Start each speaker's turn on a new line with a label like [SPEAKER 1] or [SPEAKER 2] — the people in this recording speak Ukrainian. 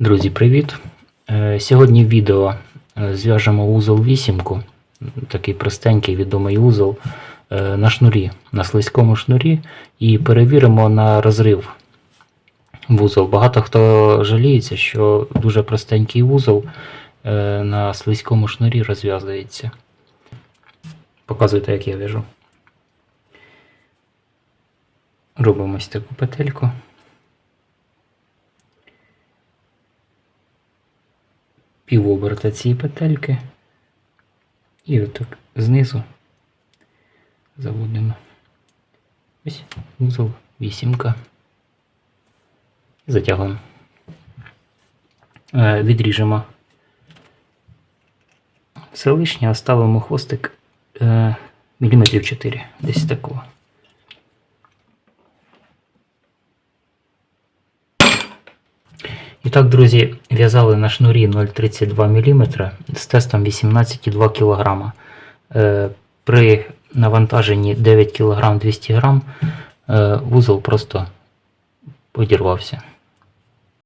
[SPEAKER 1] Друзі, привіт! Е, Сьогодні в відео е, зв'яжемо вузол вісімку, такий простенький відомий вузол е, на шнурі, на слизькому шнурі, і перевіримо на розрив вузол. Багато хто жаліється, що дуже простенький вузол на слизькому шнурі розв'язується. Показуйте, як я в'яжу. Робимо ось таку петельку. Півоберта цієї петельки. І отак знизу заводимо ось вузол вісімка. Затягуємо. Е, Відріжемо все лишнє, оставимо хвостик е, міліметрів 4, десь такого. І так, друзі, в'язали на шнурі 0,32 мм з тестом 18,2 кг. Е, При навантаженні 9 кг 200 г вузол просто одірвався.